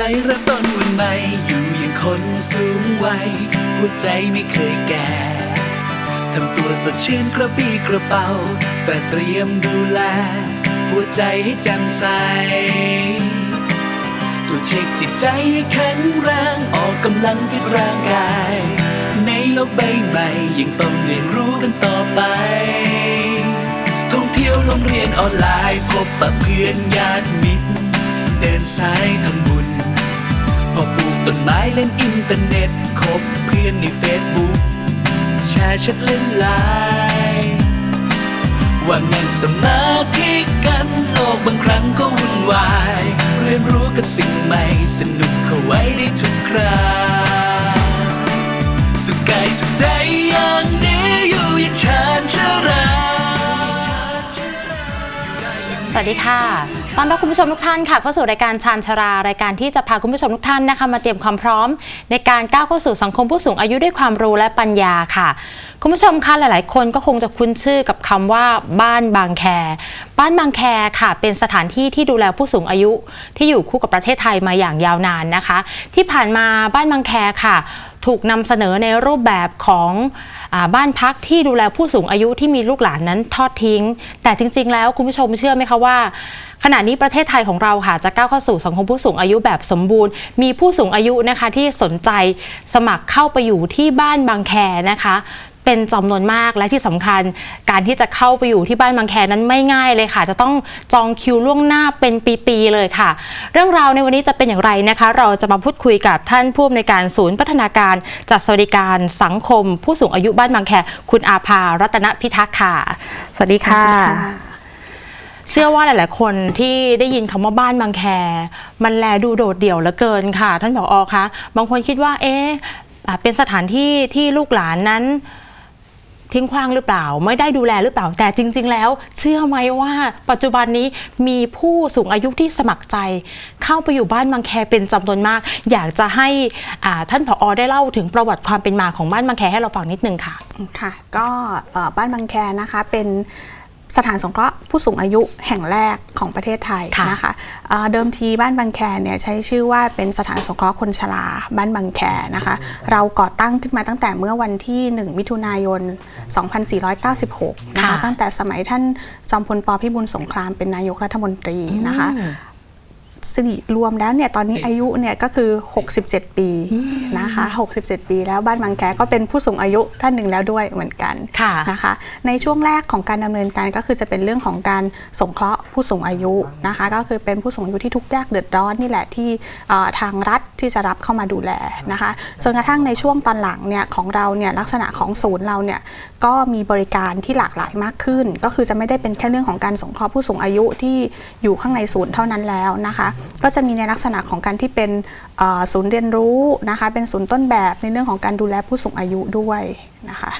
ใสเริ่มต้นวันใหม่อยู่อย่างคนสูงวัยหัวใจไม่เคยแก่ทำตัวสดชื่นกระปรี้กระเป๋า แต่เตรียมดูแล หัวใจให้แจ่มใสตรวจเช็คจิตใจให้แข็งแรงออกกำลังฟิตร่างกาย ในโลกใบใหม่ยังต้องเรียนรู้กันต่อไปท่องเที่ยวโรงเรียนออนไลน์พบปะเพื่อนญาติมิตร เดินสายทำบุญ ต้นไม้เล่นอินเทอร์เน็ตคบเพื่อนในเฟซบุ๊กแชร์แชัดเล่นไลน์ว่านั่งสมาธิกันโลกบางครั้งก็วุ่นวาย เรียนรู้กับสิ่งใหม่ สนุกเข้าไว้ได้ทุกคราสุขกายสุขใจอย่างนี้อยู่อย่างชาญชรา สวัสดีค่ะ ต้อนรับคุณผู้ชมทุกท่านค่ะเข้าสู่รายการชาญชารารายการที่จะพาคุณผู้ชมทุกท่านนะคะมาเตรียมความพร้อม ในการก้าวเข้าสู่สังคมผู้สูงอายุด้วยความรู้และปัญญาค่ะ คุณผู้ชมคะหลาย ๆ คนก็คงจะคุ้นชื่อกับคำว่าบ้านบางแค บ้านบางแคค่ะ เป็นสถานที่ที่ดูแลผู้สูงอายุ ที่อยู่คู่กับประเทศไทยมาอย่างยาวนานนะคะ ที่ผ่านมาบ้านบางแคค่ะ ถูกนำเสนอในรูปแบบของอบ้านพักที่ดูแลผู้สูงอายุที่มีลูกหลานนั้นทอดทิ้ง แต่จริง ๆ แล้วคุณผู้ชมเชื่อไหมคะว่าขณะนี้ประเทศไทยของเราค่ะจะก้าวเข้าสู่สังคมผู้สูงอายุแบบสมบูรณ์ มีผู้สูงอายุนะคะที่สนใจสมัครเข้าไปอยู่ที่บ้านบางแคนะคะ เป็นจำนวนมากและที่สำคัญ การที่จะเข้าไปอยู่ที่บ้านบางแคนั้นไม่ง่ายเลยค่ะ จะต้องจองคิวล่วงหน้าเป็นปีๆเลยค่ะ เรื่องราวในวันนี้จะเป็นอย่างไรนะคะ เราจะมาพูดคุยกับท่านผู้อำนวยการศูนย์พัฒนาการจัดสวัสดิการสังคม ผู้สูงอายุบ้านบางแคคุณอาภารัตนพิทักษ์ค่ะ สวัสดีค่ะ เชื่อว่าหลาย ๆ คนที่ได้ยินคำว่าบ้านบางแค มันแลดูโดดเดี่ยวเหลือเกินค่ะ ท่านผออคะบางคนคิดว่า เอ๊ะอ่าเป็นสถานที่ที่ลูกหลานนั้น ทิ้งขว้างหรือเปล่า ไม่ได้ดูแลหรือเปล่า แต่จริง ๆ แล้ว เชื่อไหมว่า ปัจจุบันนี้มีผู้สูงอายุที่สมัครใจ เข้าไปอยู่บ้านบางแคเป็นจำนวนมาก อยากจะให้อ่าท่านผอได้เล่าถึงประวัติความเป็นมาของบ้านบางแคให้เราฟังนิดนึงค่ะค่ะ ก็บ้านบางแคนะคะเป็น สถานสงเคราะห์ผู้สูงอายุแห่งแรกของประเทศไทยค่ะนะคะเอ่อเดิมทีบ้านบางแคเนี่ยใช้ชื่อว่าเป็นสถานสงเคราะห์คนชราบ้านบางแคนะคะ เราก่อตั้งขึ้นมาตั้งแต่เมื่อวันที่ 1 มิถุนายน 2496 นะคะค่ะตั้งแต่สมัยท่านจอมพลปพิบูลสงครามเป็นนายกรัฐมนตรีนะคะอืม สิริรวมแล้วเนี่ยตอนนี้อายุเนี่ยก็คือ 67 ปีนะคะ67 ปีแล้วบ้านบางแคก็เป็นผู้สูงอายุท่านหนึ่งแล้วด้วยเหมือนกันค่ะนะคะ ในช่วงแรกของการดำเนินการก็คือจะเป็นเรื่องของการสงเคราะห์ผู้สูงอายุนะคะ ก็คือเป็นผู้สูงอายุที่ทุกข์ยากเดือดร้อนนี่แหละที่เอ่อทางรัฐที่จะรับเข้ามาดูแลนะคะจนกระทั่งในช่วงตอนหลังเนี่ยของเราเนี่ยลักษณะของศูนย์เราเนี่ยก็มีบริการที่หลากหลายมากขึ้น ก็คือจะไม่ได้เป็นแค่เรื่องของการสงเคราะห์ผู้สูงอายุที่อยู่ข้างในศูนย์เท่านั้นแล้วนะคะก็จะมีในลักษณะของการที่เป็นเอ่อศูนย์เรียนรู้นะคะ เป็นศูนย์ต้นแบบในเรื่องของการดูแลผู้สูงอายุด้วยนะคะ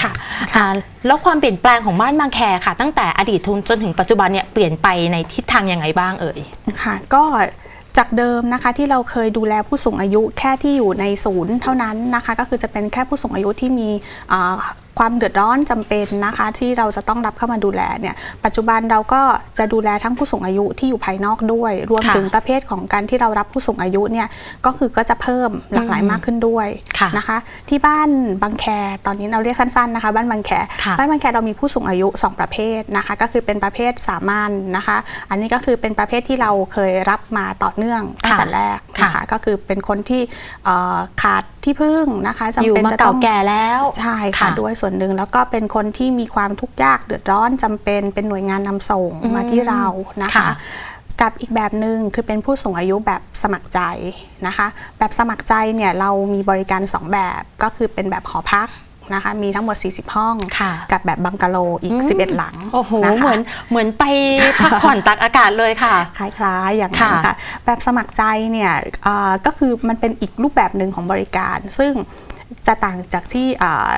ค่ะอ่าแล้วความเปลี่ยนแปลงของบ้านบางแคค่ะ ตั้งแต่อดีตจนถึงปัจจุบันเนี่ยเปลี่ยนไปในทิศทางยังไงบ้างเอ่ยค่ะ ก็จากเดิมนะคะที่เราเคยดูแลผู้สูงอายุแค่ที่อยู่ในศูนย์เท่านั้นนะคะ ก็คือจะเป็นแค่ผู้สูงอายุที่มีอ่า ความเดือดร้อนจำเป็นนะคะ ที่เราจะต้องรับเข้ามาดูแลเนี่ยปัจจุบันเราก็จะดูแลทั้งผู้สูงอายุที่อยู่ภายนอกด้วย รวมค่ะถึงประเภทของการที่เรารับผู้สูงอายุเนี่ยก็คือก็จะเพิ่มหลากหลายมากขึ้นด้วยค่ะนะคะ ที่บ้านบางแคตอนนี้เราเรียกสั้นๆนะคะบ้านบางแคค่ะบ้านบางแคเรามีผู้สูงอายุ 2 ประเภทนะคะ ก็คือเป็นประเภทสามัญนะคะ อันนี้ก็คือเป็นประเภทที่เราเคยรับมาต่อเนื่องตั้งแต่แรกนะคะค่ะก็คือเป็นคนที่เอ่อขาดที่พึ่งนะคะจำอยู่เป็นมาจะต้เก่าองแก่แล้วใช่ค่ะด้วยส่วนหนึ่งแล้วก็เป็นคนที่มีความทุกข์ยากเดือดร้อนจำเป็นเป็นหน่วยงานนำส่งอืมมาที่เรานะคะค่ะกับอีกแบบหนึ่งคือเป็นผู้สูงอายุแบบสมัครใจนะคะ แบบสมัครใจเนี่ยเรามีบริการ 2 แบบก็คือเป็นแบบหอพักนะคะมีทั้งหมด 40 ห้องค่ะกับแบบบังกะโลอีกอืม11 หลังโอ้โหนะคะเหมือนเหมือนไปพักผ่อนตักอากาศเลยค่ะ คล้ายๆอย่างนั้นค่ะค่ะแบบสมัครใจเนี่ยเอ่อก็คือมันเป็นอีกรูปแบบหนึ่งของบริการ ซึ่งจะต่างจากที่เอ่อ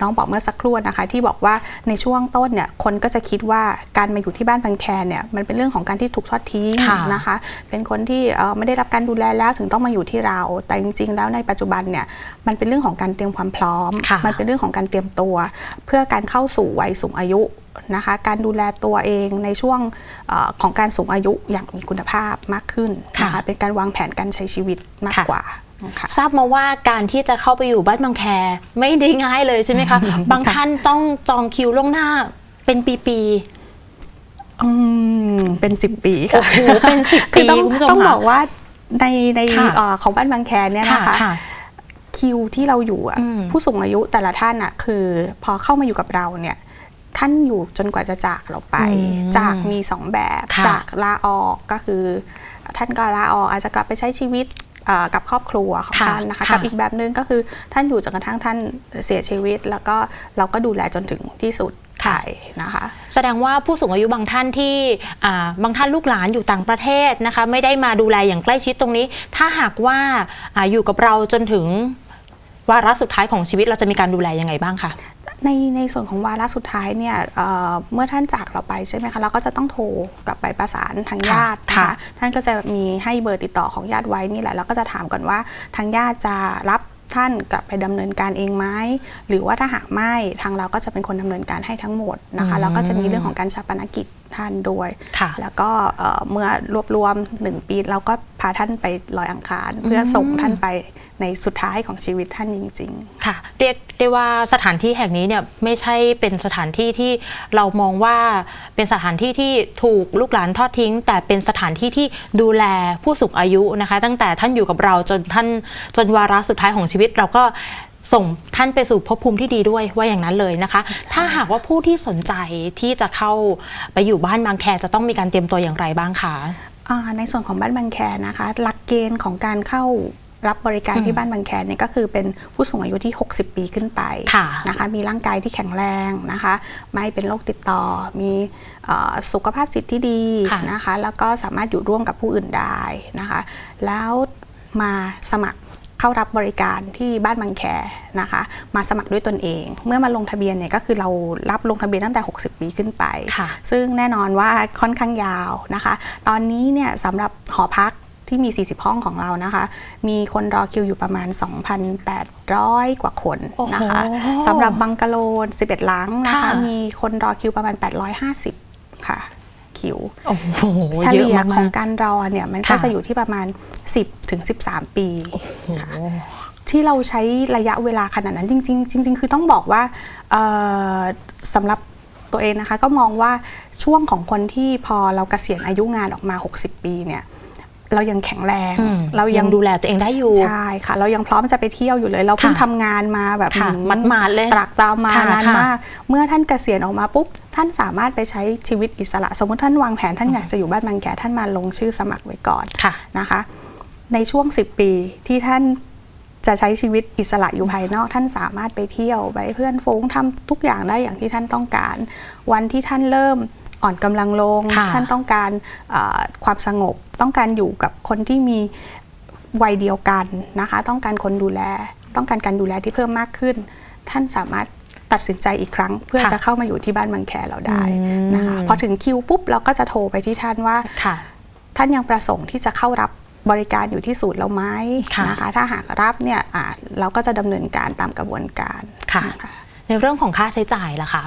น้องบอกเมื่อสักครู่นะคะ ที่บอกว่าในช่วงต้นเนี่ยคนก็จะคิดว่าการมาอยู่ที่บ้านบางแคเนี่ยมันเป็นเรื่องของการที่ถูกทอดทิ้งค่ะนะคะ เป็นคนที่เอ่อไม่ได้รับการดูแลแล้วถึงต้องมาอยู่ที่เรา แต่จริง ๆ แล้วในปัจจุบันเนี่ยมันเป็นเรื่องของการเตรียมความพร้อมค่ะมันเป็นเรื่องของการเตรียมตัว เพื่อการเข้าสู่วัยสูงอายุนะคะการดูแลตัวเองในช่วงเออของการสูงอายุอย่างมีคุณภาพมากขึ้นนะค่ะคะเป็นการวางแผนการใช้ชีวิตมากค่ะกว่านะคะ ทราบมาว่าการที่จะเข้าไปอยู่บ้านบางแคไม่ได้ง่ายเลยใช่ไหมคะ บางท่านต้องจองคิวล่วงหน้าเป็นปีอืมเป็นสิบปีๆโอ้ค่ะโหเป็นสิบคือปีต้องคุณผู้ชมต้องค่ะบอกว่าในในค่ะเอ่อของบ้านบางแคเนี่ยค่ะนะคะค่ะคิวที่เราอยู่อะอืมผู้สูงอายุแต่ละท่านอะคือ พอเข้ามาอยู่กับเราเนี่ยท่านอยู่จนกว่าจะจากเราไปอืมจากมีสองแบบค่ะจากลาออกก็คือ ท่านก็ลาออกอาจจะกลับไปใช้ชีวิตเอ่อ กับครอบครัวของค่ะท่านนะคะค่ะกับอีกแบบนึงก็คือท่านอยู่จนกระทั่งท่านเสียชีวิต แล้วก็เราก็ดูแลจนถึงที่สุดไปนะคะแสดงว่าผู้สูงอายุบางท่านที่อ่าบางท่านลูกหลานอยู่ต่างประเทศนะคะ ไม่ได้มาดูแลอย่างใกล้ชิดตรงนี้ ถ้าหากว่าอาอยู่กับเราจนถึง วาระสุดท้ายของชีวิตเราจะมีการดูแลยังไงบ้างคะ ในในส่วนของวาระสุดท้ายเนี่ยเอ่อเมื่อท่านจากเราไปใช่ไหมคะเราก็จะต้องโทรกลับไปประสานทางญาตินะค่ะ คะท่านก็จะมีให้เบอร์ติดต่อของญาติไว้นี่แหละเราก็จะถามก่อนว่าทางญาติจะรับท่านกลับไปดำเนินการเองไหมหรือว่าถ้าหากไม่ทางเราก็จะเป็นคนดำเนินการให้ทั้งหมดนะคะแล้วก็จะมีเรื่องของการชาปนกิจ ท่านด้วยค่ะแล้วก็เอ่อเมื่อรวบรวมหนึ่งปีเราก็พาท่านไปลอยอังคาร เพื่อส่งท่านไปในสุดท้ายของชีวิตท่านจริง ๆ ค่ะ เรียกได้ว่าสถานที่แห่งนี้เนี่ยไม่ใช่เป็นสถานที่ที่เรามองว่าเป็นสถานที่ที่ถูกลูกหลานทอดทิ้ง แต่เป็นสถานที่ที่ดูแลผู้สูงอายุนะคะ ตั้งแต่ท่านอยู่กับเราจนท่านจนวาระสุดท้ายของชีวิตเราก็ ส่งท่านไปสู่ภพภูมิที่ดีด้วยว่าอย่างนั้นเลยนะคะ ถ้าหากว่าผู้ที่สนใจที่จะเข้าไปอยู่บ้านบางแคจะต้องมีการเตรียมตัวอย่างไรบ้างคะอ่าในส่วนของบ้านบางแคนะคะ หลักเกณฑ์ของการเข้ารับบริการที่บ้านบางแคเนี่ยก็คือเป็นผู้สูงอายุที่ 60 ปีขึ้นไปค่ะนะคะมีร่างกายที่แข็งแรงนะคะ ไม่เป็นโรคติดต่อ มีเอ่อสุขภาพจิตที่ดีค่ะนะคะ แล้วก็สามารถอยู่ร่วมกับผู้อื่นได้นะคะ แล้วมาสมัคร เข้ารับบริการที่บ้านบางแคนะคะ มาสมัครด้วยตนเอง เมื่อมาลงทะเบียนเนี่ยก็คือเรารับลงทะเบียนตั้งแต่ 60 ปีขึ้นไปค่ะซึ่ซึ่งแน่นอนว่าค่อนข้างยาวนะคะ ตอนนี้เนี่ยสำหรับหอพักที่มี 40 ห้องของเรานะคะ มีคนรอคิวอยู่ประมาณ 2,800 กว่าคนนะคะโอ้โหสำหรับบังกะโล11 หลังนะคะค่ะมีคนรอคิวประมาณ 850 ค่ะคิวโอ้โหเฉลี่ยอะมากๆของการรอเนี่ยมันก็ค่ะจะอยู่ที่ประมาณ 10ถึง13 ปีค่ะที่เราใช้ระยะเวลาขนาดนั้นจริง ๆ จริง ๆ คือต้องบอกว่าเอ่อสำหรับตัวเองนะคะก็มองว่าช่วงของคนที่พอเราเกษียณอายุงานออกมา 60 ปีเนี่ยเรายังแข็งแรงอืมเรายัยังงดูแลตัวเองได้อยู่ ใช่ค่ะ เรายังพร้อมจะไปเที่ยวอยู่เลย เราเพิ่งค่ะทำงานมาแบบค่ะหืหมาดๆเลยตรากตรำมาค่ะนานค่ะมาก เมื่อท่านเกษียณออกมาปุ๊บ ท่านสามารถไปใช้ชีวิตอิสระ สมมติท่านวางแผนท่านอยากจะอยู่บ้านบางแก่ท่านมาลงชื่อสมัครไว้ก่อนค่ะนะคะ ในช่วง 10 ปีที่ท่านจะใช้ชีวิตอิสระอยู่ภายนอก ท่านสามารถไปเที่ยวไปเพื่อนฝูงทำทุกอย่างได้อย่างที่ท่านต้องการ วันที่ท่านเริ่มอ่อนกำลังลงค่ะท่านต้องการเอ่อความสงบ ต้องการอยู่กับคนที่มีวัยเดียวกันนะคะ ต้องการคนดูแล ต้องการการดูแลที่เพิ่มมากขึ้น ท่านสามารถตัดสินใจอีกครั้ง เพื่อค่ะจะเข้ามาอยู่ที่บ้านบางแคเราได้อืมนะคะพอถึงคิวปุ๊บเราก็จะโทรไปที่ท่านว่าค่ะท่านยังประสงค์ที่จะเข้ารับ บริการอยู่ที่ศูนย์เราไหมค่ะนะคะ ถ้าหากรับเนี่ยอ่าเราก็จะดำเนินการตามกระบวนการค่ะนในเรื่องของค่าใช้จ่ายล่ะคะ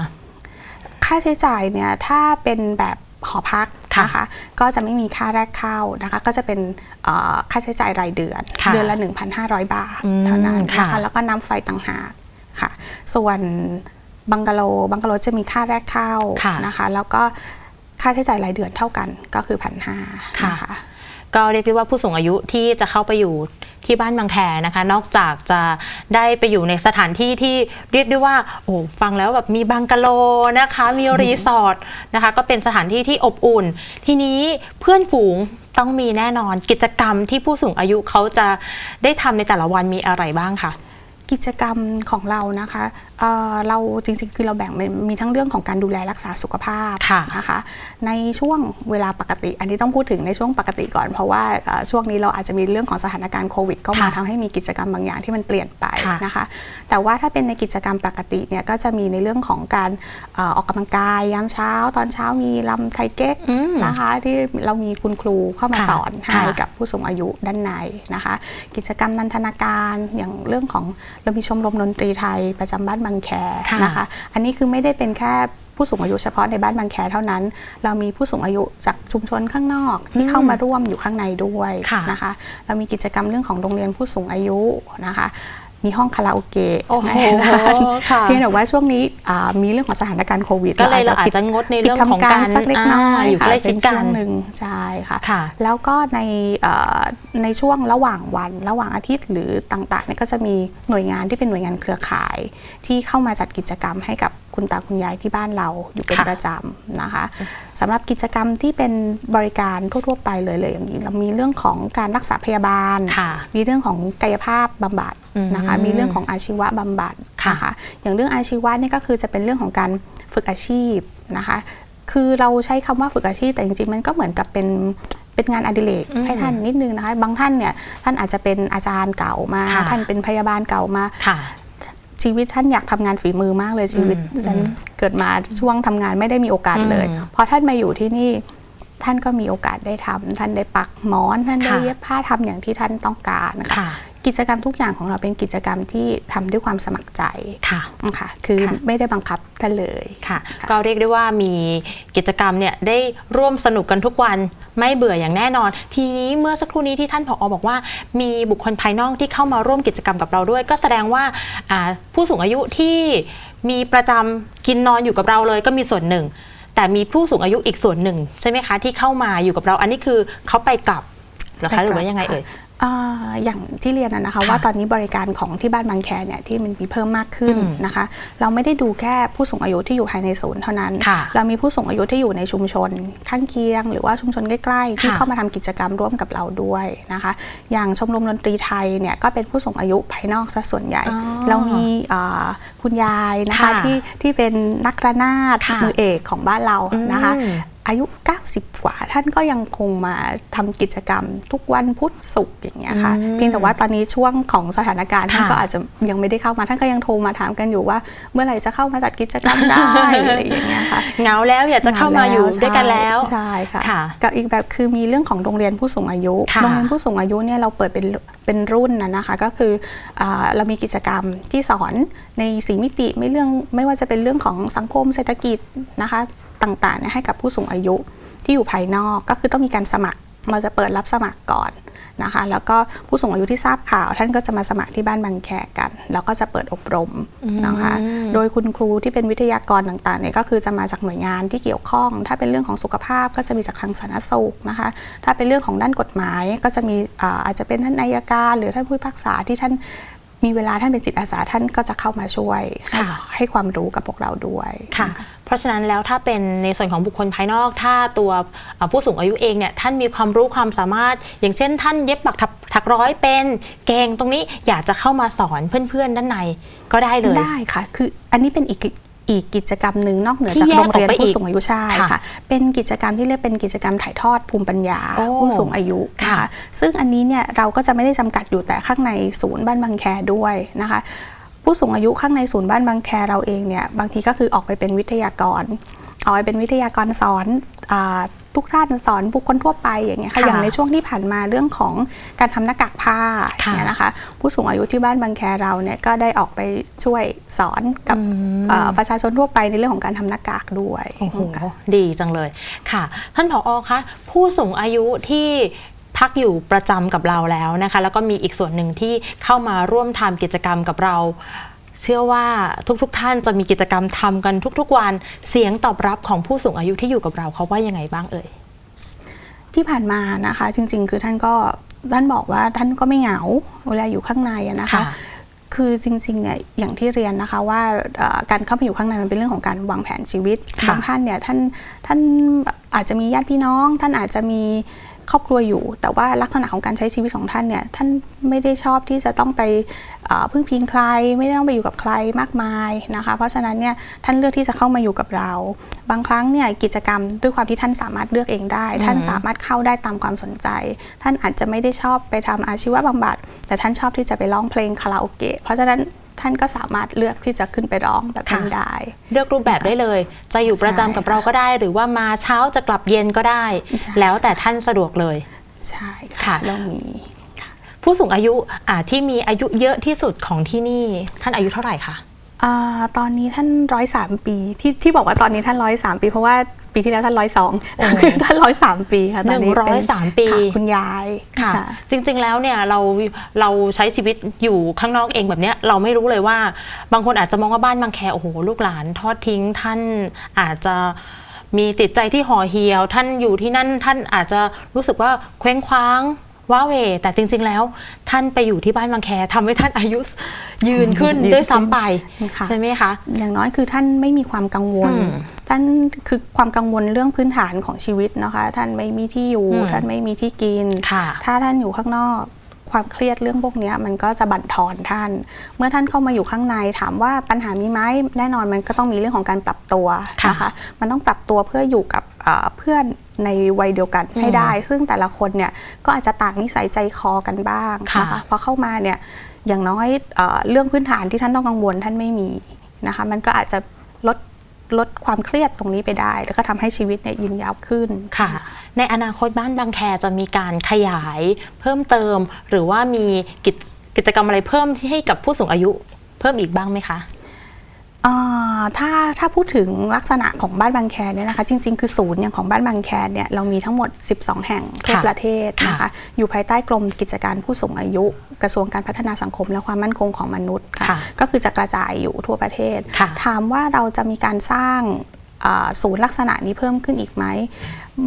ค่าใช้จ่ายเนี่ยถ้าเป็นแบบหอพักค่ะนะคะก็จะไม่มีค่าแรกเข้านะคะ ก็จะเป็นเอ่อค่าใช้จ่ายรายเดือนค่ะเดือนละ 1,500 บาทอืมเท่านั้นนะค่ะคะแล้วก็น้ำไฟต่างหากค่ะ ส่วนบังกะโลบังกะโลจะมีค่าแรกเข้าค่ะนะคะ แล้วก็ค่าใช้จ่ายรายเดือนเท่ากันก็คือพันห้าค่ะนะคะ ก็เรียกได้ว่าผู้สูงอายุที่จะเข้าไปอยู่ที่บ้านบางแคนะคะ นอกจากจะได้ไปอยู่ในสถานที่ที่เรียกได้ว่าโอ้ฟังแล้วแบบมีบังกะโลนะคะ มีรีสอร์ทนะคะ ก็เป็นสถานที่ที่อบอุ่น ทีนี้เพื่อนฝูงต้องมีแน่นอนกิจกรรมที่ผู้สูงอายุเขาจะได้ทำในแต่ละวันมีอะไรบ้างคะ กิจกรรมของเรานะคะเอ่อเราจริงๆ คือเราแบ่งเป็นมีทั้งเรื่องของการดูแลรักษาสุขภาพค่ะนะคะในช่วงเวลาปกติ อันนี้ต้องพูดถึงในช่วงปกติก่อน เพราะว่าเอ่อช่วงนี้เราอาจจะมีเรื่องของสถานการณ์โควิดเข้ามาค่ะทำให้มีกิจกรรมบางอย่างที่มันเปลี่ยนไปค่ะนะคะ แต่ว่าถ้าเป็นในกิจกรรมปกติเนี่ยก็จะมีในเรื่องของการเอ่อออกกำลังกายยามเช้า ตอนเช้ามีลำไทเก๊กอืมนะคะที่เรามีคุณครูเข้ามาค่ะสอนให้ค่ะกับผู้สูงอายุด้านในนะคะ กิจกรรมนันทนาการอย่างเรื่องของเรามีชมรมดนตรีไทยประจำบ้านบางแคค่ะนะคะ อันนี้คือไม่ได้เป็นแค่ผู้สูงอายุเฉพาะในบ้านบางแคเท่านั้น เรามีผู้สูงอายุจากชุมชนข้างนอกที่เข้ามาร่วมอยู่ข้างในด้วยค่ะนะคะ เรามีกิจกรรมเรื่องของโรงเรียนผู้สูงอายุนะคะ มีห้องคาราโอเกะโอ้โหในนั้นค่ะเพียงแต่ว่าช่วงนี้อ่ามีเรื่องของสถานการณ์โควิดก็เลยเราอาจจะงดในเรื่องของการปิดทำสักเล็กน้อยอ่าอยู่ค่ะใกล้ชิดเป็นกันช่วงหนึ่งใช่ค่ะค่ะแล้วก็ในเอ่อในช่วงระหว่างวันระหว่างอาทิตย์หรือต่างๆเนี่ยก็จะมีหน่วยงานที่เป็นหน่วยงานเครือข่าย ที่เข้ามาจัดกิจกรรมให้กับคุณตาคุณยายที่บ้านเราอยู่เป็นค่ะประจำนะคะสำหรับกิจกรรมที่เป็นบริการทั่ว ๆ ไปเลยเลยอย่างนี้เรามีเรื่องของการรักษาพยาบาลค่ะมีเรื่องของกายภาพบำบัด นะคะอืมมีเรื่องของอาชีวะบำบัดค่ะนะคะอย่างเรื่องอาชีวะเนี่ยก็คือจะเป็นเรื่องของการฝึกอาชีพนะคะคือเราใช้คำว่าฝึกอาชีพแต่จริงๆมันก็เหมือนกับเป็นเป็นงานอดิเรกอืมให้ท่านนิดนึงนะคะ บางท่านเนี่ยท่านอาจจะเป็นอาจารย์เก่ามาค่ะท่านเป็นพยาบาลเก่ามาค่ะชีวิตท่านอยากทำงานฝีมือมากเลยชีวิตอืมฉันเกิดมาช่วงทำงานไม่ได้มีโอกาสเลยอืมพอท่านมาอยู่ที่นี่ท่านก็มีโอกาสได้ทำท่านได้ปักหมอน ท่านได้ค่ะเย็บผ้าทำอย่างที่ท่านต้องการนะคะค่ะ กิจกรรมทุกอย่างของเราเป็นกิจกรรมที่ทำด้วยความสมัครใจค่ะค่ะคือค่ะไม่ได้บังคับท่านเลยค่ะ ก็เรียกได้ว่ามีกิจกรรมเนี่ยได้ร่วมสนุกกันทุกวันไม่เบื่ออย่างแน่นอน ทีนี้เมื่อสักครู่นี้ที่ท่านผอบอกว่า มีบุคคลภายนอกที่เข้ามาร่วมกิจกรรมกับเราด้วย ก็แสดงว่าอ่าผู้สูงอายุที่มีประจำกินนอนอยู่กับเราเลยก็มีส่วนหนึ่ง แต่มีผู้สูงอายุอีกส่วนหนึ่ง ใช่ไหมคะที่เข้ามาอยู่กับเรา อันนี้คือเขาไปกลับเหรอไปกลัคะบหรือว่ายังไงเอ่ย อ่าอย่างที่เรียนนะนะคะค่ะว่าตอนนี้บริการของที่บ้านบางแคเนี่ยที่มันมีเพิ่มมากขึ้นอืมนะคะ เราไม่ได้ดูแค่ผู้สูงอายุที่อยู่ภายในศูนย์เท่านั้นค่ะเรามีผู้สูงอายุที่อยู่ในชุมชน ข้างเคียง หรือว่าชุมชนใกล้ๆ ที่ค่ะเข้ามาทำกิจกรรมร่วมกับเราด้วยนะคะ อย่างชมรมดนตรีไทยเนี่ยก็เป็นผู้สูงอายุภายนอกซะส่วนใหญ่อ๋อเรามีอ่าคุณยายนะคะค่ะที่ที่เป็นนักระนาดค่ะมือเอกของบ้านเรานะคะ อืมอายุ 90 กว่า ท่านก็ยังคงมาทำกิจกรรม ทุกวันพุธศุกร์อย่างเงี้ยค่ะอืมเพียงแต่ว่าตอนนี้ช่วงของสถานการณ์ท่านค่ะก็อาจจะยังไม่ได้เข้ามาท่านก็ยังโทรมาถามกันอยู่ว่า เมื่อไหร่จะเข้ามาจัดกิจกรรมได้อะไรอย่างเงี้ยค่ะเหงาแล้วอยากจะเข้ามาอยู่ด้วยกันแล้วใช่ค่ะค่ะกับอีกแบบคือมีเรื่องของโรงเรียนผู้สูงอายุค่ะโรงเรียนผู้สูงอายุเนี่ยเราเปิดเป็นเป็นรุ่นนะนะคะก็คืออเรามีกิจกรรมที่สอนในสีมิติไม่เรื่องไม่ว่าจะเป็นเรื่องของสังคมเศรษฐกิจนะคะต่างๆเนี่ยให้กับผู้สูงอายุที่อยู่ภายนอกก็คือต้องมีการสมัครเราจะเปิดรับสมัครก่อน นะคะ แล้วก็ผู้สูงอายุที่ทราบข่าว ท่านก็จะมาสมัครที่บ้านบางแคกัน แล้วก็จะเปิดอบรมนะคะอืมโดยคุณครูที่เป็นวิทยากรต่างๆเนี่ยก็คือจะมาจากหน่วยงานที่เกี่ยวข้อง ถ้าเป็นเรื่องของสุขภาพก็จะมีจากทางสาธารณสุขนะคะ ถ้าเป็นเรื่องของด้านกฎหมายก็จะมีอ่าอาจจะเป็นท่านนายการ หรือท่านผู้พิพากษาที่ท่านมีเวลาท่านเป็นจิตอาสาท่านก็จะเข้ามาช่วยให้ค่ะให้ความรู้กับพวกเราด้วยค่ะเพ ราะฉะนั้นแล้วถ้าเป็นในส่วนของบุคคลภายนอก ถ้าตัวเอ่อผู้สูงอายุเองเนี่ยท่านมีความรู้ความสามารถ อย่างเช่น ท่านเย็บปักถักถักร้อยเป็นเก่งตรงนี้อยากจะเข้ามาสอนเพื่อนๆด้านในก็ได้เลยได้ค่ะ คืออันนี้เป็นอีกกิอีกกิจกรรมหนึ่งนอกเหนือที่จากแยกโรงเรียนออกไปผู้อีกสูงอายุใช่ค่ะค่ะ เป็นกิจกรรมที่เรียกเป็นกิจกรรมถ่ายทอดภูมิปัญญาโอ้ผู้สูงอายุนะค่ะคะซึ่งอันนี้เนี่ยเราก็จะไม่ได้จำกัดอยู่แต่ข้างในศูนย์บ้านบางแคด้วยนะคะ ผู้สูงอายุข้างในศูนย์บ้านบางแคเราเองเนี่ยบางทีก็คือออกไปเป็นวิทยากรออกไปเป็นวิทยากรสอนอาทุกท่านสอนบุคคลทั่วไปอย่างเงี้ยค่ะค่ะอย่างในช่วงที่ผ่านมาเรื่องของการทำหน้ากากผ้าค่ะเนี่ยนะคะ ผู้สูงอายุที่บ้านบางแคเราเนี่ยก็ได้ออกไปช่วยสอนกับอืมเอ่อประชาชนทั่วไปในเรื่องของการทำหน้ากากด้วยโอ้โหดีจังเลยค่ะ ท่านผอคะผู้สูงอายุที่ พักอยู่ประจำกับเราแล้วนะคะ แล้วก็มีอีกส่วนหนึ่งที่เข้ามาร่วมทำกิจกรรมกับเราเชื่อว่าทุกๆทท่านจะมีกิจกรรมทำกันทุก ๆ วันเสียงตอบรับของผู้สูงอายุที่อยู่กับเราเขาว่ายังไงบ้างเอ่ยที่ผ่านมานะคะ จริง ๆ คือท่านก็ท่านบอกว่าท่านก็ไม่เหงาเวลาอยู่ข้างในอะนะคะค่ะคือจริงๆเนี่ยอย่างที่เรียนนะคะว่าเอ่อการเข้าไปอยู่ข้างในมันเป็นเรื่องของการวางแผนชีวิตค่ะบางท่านเนี่ยท่านท่านอาจจะมีญาติพี่น้อง ท่านอาจจะมี ครอบครัวอยู่ แต่ว่าลักษณะของการใช้ชีวิตของท่านเนี่ยท่านไม่ได้ชอบที่จะต้องไปเอ่อพึ่งพิงใคร ไม่ได้ต้องไปอยู่กับใครมากมายนะคะ เพราะฉะนั้นเนี่ยท่านเลือกที่จะเข้ามาอยู่กับเรา บางครั้งเนี่ยกิจกรรมด้วยความที่ท่านสามารถเลือกเองได้ ท่านสามารถเข้าได้ตามความสนใจ ท่านอาจจะไม่ได้ชอบไปทำอาชีวบำบัด แต่ท่านชอบที่จะไปร้องเพลงคาราโอเกะเพราะฉะนั้น ท่านก็สามารถเลือกที่จะขึ้นไปร้องแบบนั้นค่ะได้ เลือกรูปแบบได้เลย จะอยู่ประจำใช่กับเราก็ได้ หรือว่ามาเช้าจะกลับเย็นก็ได้ใช่แล้วแต่ท่านสะดวกเลย ใช่ค่ะค่ะเรามีผู้สูงอายุอ่าที่มีอายุเยอะที่สุดของที่นี่ท่านอายุเท่าไหร่คะอาตอนนี้ท่านร้อยสามปีที่ที่บอกว่าตอนนี้ท่านร้อยสามปี เพราะว่า ปีที่แล้วท่านร้อยสองท่านร้อยสามปีค่ะตอนนี้เป็103ปีค่ะคุณยายค่ะ จริงๆแล้วเนี่ยเราเราใช้ชีวิตอยู่ข้างนอกเองแบบเนี้ยเราไม่รู้เลยว่า บางคนอาจจะมองว่าบ้านบางแคโอ้โหลูกหลานทอดทิ้งท่านอาจจะมีติดใจที่ห่อเหี่ยว ท่านอยู่ที่นั่นท่านอาจจะรู้สึกว่าเคว้งคว้าง ว้าเหวแต่จริง ๆ แล้ว ท่านไปอยู่ที่บ้านบางแคทำให้ท่านอายุยืนขึ้นยืนด้วยซ้ำไปค่ะใช่ไหมคะ อย่างน้อยคือท่านไม่มีความกังวลอืมท่านคือความกังวลเรื่องพื้นฐานของชีวิตนะคะ ท่านไม่มีที่อยู่อืมท่านไม่มีที่กินค่ะถ้าท่านอยู่ข้างนอกความเครียดเรื่องพวกเนี้ยมันก็จะบั่นทอนท่าน เมื่อท่านเข้ามาอยู่ข้างในถามว่าปัญหามีไหมแน่นอนมันก็ต้องมีเรื่องของการปรับตัวนะคะ มันต้องปรับตัวเพื่ออยู่กับ เอ่อเพื่อนในวัยเดียวกันให้ได้ ซึ่งแต่ละคนเนี่ยก็อาจจะต่างนิสัยใจคอกันบ้างนะคะค่ะพอเข้ามาเนี่ยอย่างน้อยเออเรื่องพื้นฐานที่ท่านต้องกังวลท่านไม่มีนะคะมันก็อาจจะลดลดความเครียดตรงนี้ไปได้ แล้วก็ทำให้ชีวิตเนี่ยยืนยาวขึ้นค่ะ ในอนาคตบ้านบางแคจะมีการขยายเพิ่มเติม หรือว่ามีกิจกิจกรรมอะไรเพิ่มที่ให้กับผู้สูงอายุเพิ่มอีกบ้างไหมคะอ่า ถ้าถ้าพูดถึงลักษณะของบ้านบางแคเนี่ยนะคะ จริง ๆ คือศูนย์อย่างของบ้านบางแคเนี่ยเรามีทั้งหมด 12 แห่งทั่วค่ะประเทศนะคะค่ะอยู่ภายใต้กรมกิจการผู้สูงอายุ กระทรวงการพัฒนาสังคมและความมั่นคงของมนุษย์ค่ะค่ะก็คือจะกระจายอยู่ทั่วประเทศค่ะถามว่าเราจะมีการสร้างอ่าศูนย์ลักษณะนี้เพิ่มขึ้นอีกไหม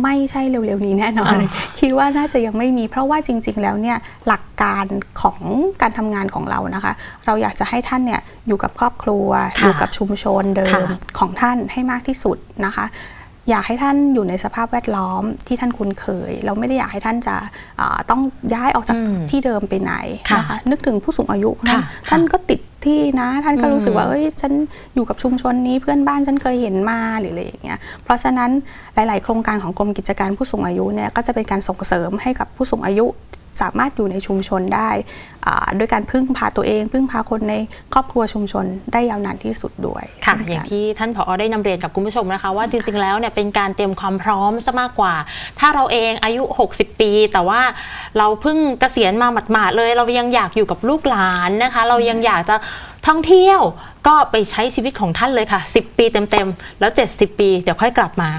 ไม่ใช่เร็วๆนี้แน่นอนอ่าคิดว่าน่าจะยังไม่มีเพราะว่าจริง ๆ แล้วเนี่ยหลัก การของการทำงานของเรานะคะ เราอยากจะให้ท่านเนี่ยอยู่กับครอบครัวค่ะอยู่กับชุมชนเดิมค่ะของท่านให้มากที่สุดนะคะ อยากให้ท่านอยู่ในสภาพแวดล้อมที่ท่านคุ้นเคย เราไม่ได้อยากให้ท่านจะอ่าต้องย้ายออกจากอืมที่เดิมไปไหนค่ะนะคะนึกถึงผู้สูงอายุท่านค่ะท่านก็ติดที่นะท่านก็รู้สึกว่าอืมเอ้ยฉันอยู่กับชุมชนนี้เพื่อนบ้านฉันเคยเห็นมาหรืออะไรอย่างเงี้ยเพราะฉะนั้นหลาย ๆ โครงการของกรมกิจการผู้สูงอายุเนี่ยก็จะเป็นการส่งเสริมให้กับผู้สูงอายุ สามารถอยู่ในชุมชนได้อ่าด้วยการพึ่งพาตัวเอง พึ่งพาคนในครอบครัวชุมชนได้ยาวนานที่สุดด้วยค่ะเช่นกันอย่างที่ท่านผอได้นำเรียนกับคุณผู้ชมนะคะ ว่าจริงๆแล้วเนี่ยเป็นการเตรียมความพร้อมซะมากกว่า ถ้าเราเองอายุ 60 ปี แต่ว่าเราเพิ่งเกษียณมาหมาดๆเลย เรายังอยากอยู่กับลูกหลานนะคะ เรายังอยากจะ ท่องเที่ยวก็ไปใช้ชีวิตของท่านเลยค่ะ 10 ปีเต็มๆ แล้ว 70 ปีเดี๋ยวค่อยกลับมา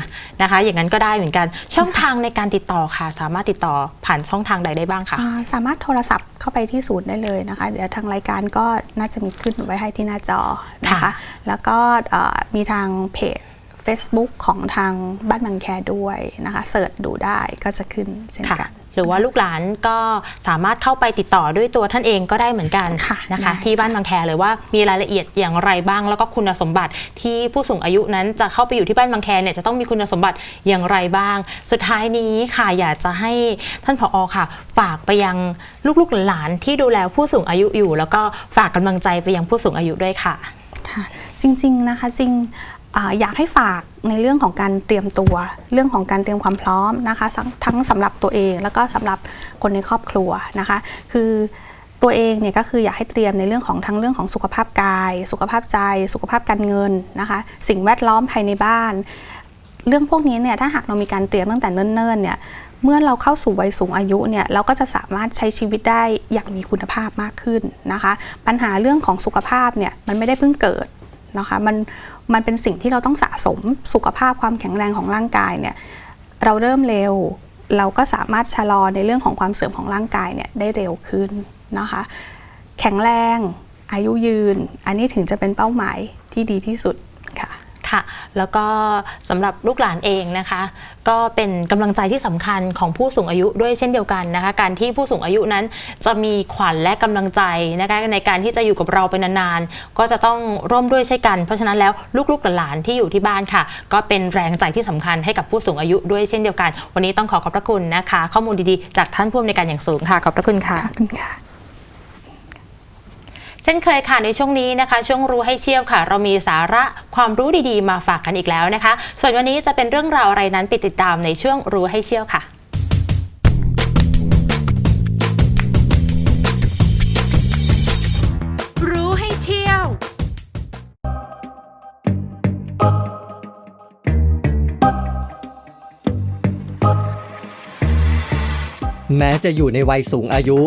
นะคะ อย่างนั้นก็ได้เหมือนกัน ช่องทางในการติดต่อค่ะ สามารถติดต่อผ่านช่องทางใดได้บ้างคะอ่าสามารถโทรศัพท์เข้าไปที่ศูนย์ได้เลยนะคะ เดี๋ยวทางรายการก็น่าจะมีขึ้นไว้ให้ที่หน้าจอนะคะ ค่ะ แล้วก็เอ่อมีทางเพจ Facebook ของทางบ้านบางแคด้วยนะคะเสิร์ชดูได้ก็จะขึ้นเช่นค่ะ กัน หรือว่าลูกหลานก็สามารถเข้าไปติดต่อด้วยตัวท่านเองก็ได้เหมือนกันค่ะนะคะได้ที่บ้านบางแคเลยว่ามีรายละเอียดอย่างไรบ้าง แล้วก็คุณสมบัติที่ผู้สูงอายุนั้นจะเข้าไปอยู่ที่บ้านบางแคเนี่ยจะต้องมีคุณสมบัติอย่างไรบ้าง สุดท้ายนี้ค่ะอยากจะให้ท่านผอค่ะ ฝากไปยังลูกๆหลานๆที่ดูแลผู้สูงอายุอยู่ แล้วก็ฝากกำลังใจไปยังผู้สูงอายุด้วยค่ะ ค่ะ จริง ๆ นะคะจริง อยากให้ฝากในเรื่องของการเตรียมตัว เรื่องของการเตรียมความพร้อมนะคะทั้งทั้งสำหรับตัวเองแล้วก็สำหรับคนในครอบครัวนะคะ คือตัวเองเนี่ยก็คืออยากให้เตรียมในเรื่องของทั้งเรื่องของสุขภาพกาย สุขภาพใจ สุขภาพการเงินนะคะ สิ่งแวดล้อมภายในบ้าน เรื่องพวกนี้เนี่ยถ้าหากเรามีการเตรียมตั้งแต่เนิ่นๆเนี่ยเมื่อเราเข้าสู่วัยสูงอายุเนี่ยเราก็จะสามารถใช้ชีวิตได้อย่างมีคุณภาพมากขึ้นนะคะ ปัญหาเรื่องของสุขภาพเนี่ยมันไม่ได้เพิ่งเกิด นะคะมันมันเป็นสิ่งที่เราต้องสะสมสุขภาพความแข็งแรงของร่างกายเนี่ยเราเริ่มเร็ว เราก็สามารถชะลอในเรื่องของความเสื่อมของร่างกายเนี่ยได้เร็วขึ้นนะคะ แข็งแรงอายุยืน อันนี้ถึงจะเป็นเป้าหมายที่ดีที่สุด ค่ะ แล้วก็สำหรับลูกหลานเองนะคะ ก็เป็นกำลังใจที่สำคัญของผู้สูงอายุด้วยเช่นเดียวกันนะคะ การที่ผู้สูงอายุนั้นจะมีขวัญและกำลังใจนะคะในการที่จะอยู่กับเราเป็นนานๆ ก็จะต้องร่วมด้วยใช่กัน เพราะฉะนั้นแล้วลูกๆหลานๆที่อยู่ที่บ้านค่ะ ก็เป็นแรงใจที่สำคัญให้กับผู้สูงอายุด้วยเช่นเดียวกัน วันนี้ต้องขอขอบพระคุณนะคะ ข้อมูลดีๆ จากท่านผู้อำนวยการอย่างสูงค่ะ ขอบพระคุณค่ะขอบคุณค่ะ ช่นเคยค่ะในช่วงนี้นะคะ ช่วงรู้ให้เชี่ยวค่ะ เรามีสาระความรู้ดีๆ มาฝากกันอีกแล้วนะคะ ส่วนวันนี้จะเป็นเรื่องราวอะไรนั้นไปติดตามในช่วงรู้ให้เชี่ยวค่ะรู้ให้เที่ยวแม้จะอยู่ในวัยสูงอายุ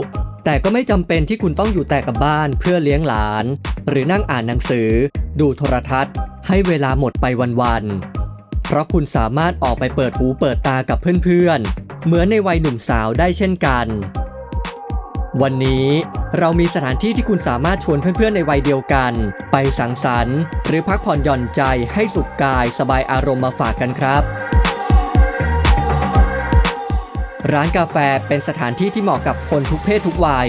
แต่ก็ไม่จำเป็นที่คุณต้องอยู่แต่กับบ้านเพื่อเลี้ยงหลาน หรือนั่งอ่านหนังสือ ดูโทรทัศน์ ให้เวลาหมดไปวันๆ เพราะคุณสามารถออกไปเปิดหูเปิดตากับเพื่อนๆ เหมือนในวัยหนุ่มสาวได้เช่นกัน วันนี้เรามีสถานที่ที่คุณสามารถชวนเพื่อนๆ ในวัยเดียวกัน ไปสังสรรค์ หรือพักผ่อนหย่อนใจให้สุขกายสบายอารมณ์มาฝากกันครับ ร้านกาแฟเป็นสถานที่ที่เหมาะกับคนทุกเพศทุกวัย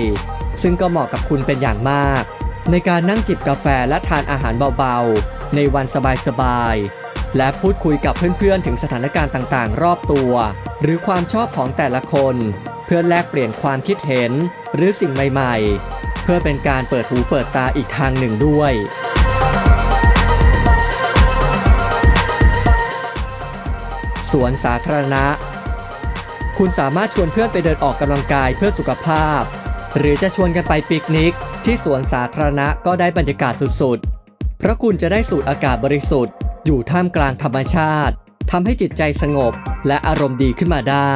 ซึ่งก็เหมาะกับคุณเป็นอย่างมาก ในการนั่งจิบกาแฟและทานอาหารเบาๆ ในวันสบายๆ และพูดคุยกับเพื่อนๆ ถึงสถานการณ์ต่างๆ รอบตัว หรือความชอบของแต่ละคน เพื่อแลกเปลี่ยนความคิดเห็น หรือสิ่งใหม่ๆ เพื่อเป็นการเปิดหูเปิดตาอีกทางหนึ่งด้วยสวนสาธารณะ คุณสามารถชวนเพื่อนไปเดินออกกำลังกายเพื่อสุขภาพ หรือจะชวนกันไปปิกนิก ที่สวนสาธารณะก็ได้บรรยากาศสุดๆ เพราะคุณจะได้สูดอากาศบริสุทธิ์ อยู่ท่ามกลางธรรมชาติทำให้จิตใจสงบและอารมณ์ดีขึ้นมาได้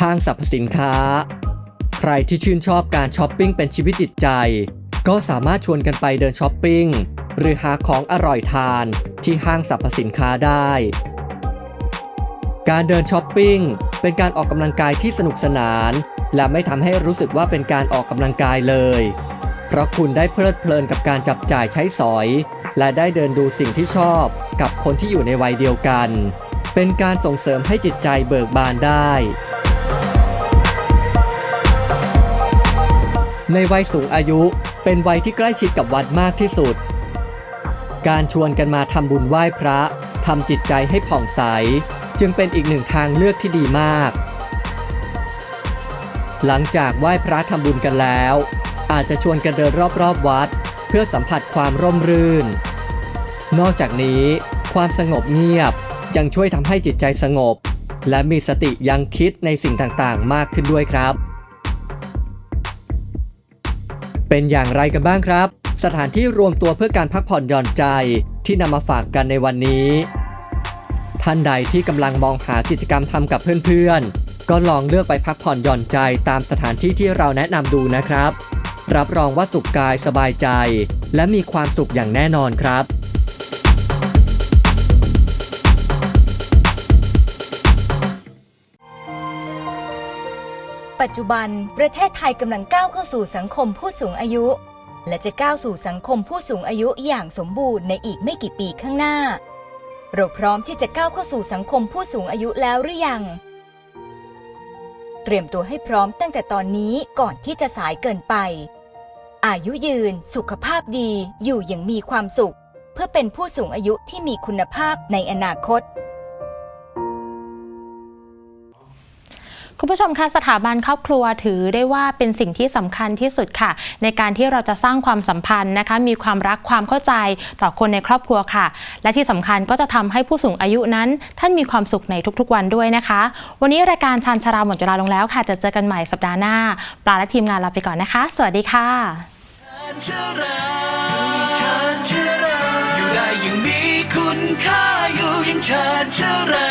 ห้างสรรพสินค้า ใครที่ชื่นชอบการช้อปปิ้งเป็นชีวิตจิตใจ ก็สามารถชวนกันไปเดินช้อปปิ้ง หรือหาของอร่อยทานที่ห้างสรรพสินค้าได้ การเดินช้อปปิ้งเป็นการออกกำลังกายที่สนุกสนาน และไม่ทำให้รู้สึกว่าเป็นการออกกำลังกายเลย เพราะคุณได้เพลิดเพลินกับการจับจ่ายใช้สอย และได้เดินดูสิ่งที่ชอบกับคนที่อยู่ในวัยเดียวกัน เป็นการส่งเสริมให้จิตใจเบิกบานได้ ในวัยสูงอายุเป็นวัยที่ใกล้ชิดกับวัดมากที่สุด การชวนกันมาทำบุญไหว้พระทำจิตใจให้ผ่องใส จึงเป็นอีกหนึ่งทางเลือกที่ดีมาก หลังจากไหว้พระทำบุญกันแล้ว อาจจะชวนกันเดินรอบๆวัด เพื่อสัมผัสความร่มรื่น นอกจากนี้ ความสงบเงียบยังช่วยทำให้จิตใจสงบ และมีสติยังคิดในสิ่งต่างๆ มากขึ้นด้วยครับ เป็นอย่างไรกันบ้างครับ สถานที่รวมตัวเพื่อการพักผ่อนหย่อนใจที่นำมาฝากกันในวันนี้ ท่านใดที่กำลังมองหากิจกรรมทำกับเพื่อนๆ ก็ลองเลือกไปพักผ่อนหย่อนใจตามสถานที่ที่เราแนะนำดูนะครับ รับรองว่าสุขกายสบายใจ และมีความสุขอย่างแน่นอนครับปัจจุบันประเทศไทยกำลังก้าวเข้าสู่สังคมผู้สูงอายุ และจะก้าวสู่สังคมผู้สูงอายุอย่างสมบูรณ์ในอีกไม่กี่ปีข้างหน้า เราพร้อมที่จะก้าวเข้าสู่สังคมผู้สูงอายุแล้วหรือยัง เตรียมตัวให้พร้อมตั้งแต่ตอนนี้ก่อนที่จะสายเกินไป อายุยืน สุขภาพดี อยู่อย่างมีความสุข เพื่อเป็นผู้สูงอายุที่มีคุณภาพในอนาคต คุณผู้ชมคะสถาบันครอบครัวถือได้ว่าเป็นสิ่งที่สำคัญที่สุดค่ะ ในการที่เราจะสร้างความสัมพันธ์นะคะ มีความรักความเข้าใจต่อคนในครอบครัวค่ะ และที่สำคัญก็จะทำให้ผู้สูงอายุนั้น ท่านมีความสุขในทุกๆ วันด้วยนะคะ วันนี้รายการชานชาราหมดเวลาลงแล้วค่ะ จะเจอกันใหม่สัปดาห์หน้า ปลาและทีมงานลาไปก่อนนะคะ สวัสดีค่ะชาราชาญชาราอยู่ได้ย่างมีคุณค่าอยู่ย่างชาญชารา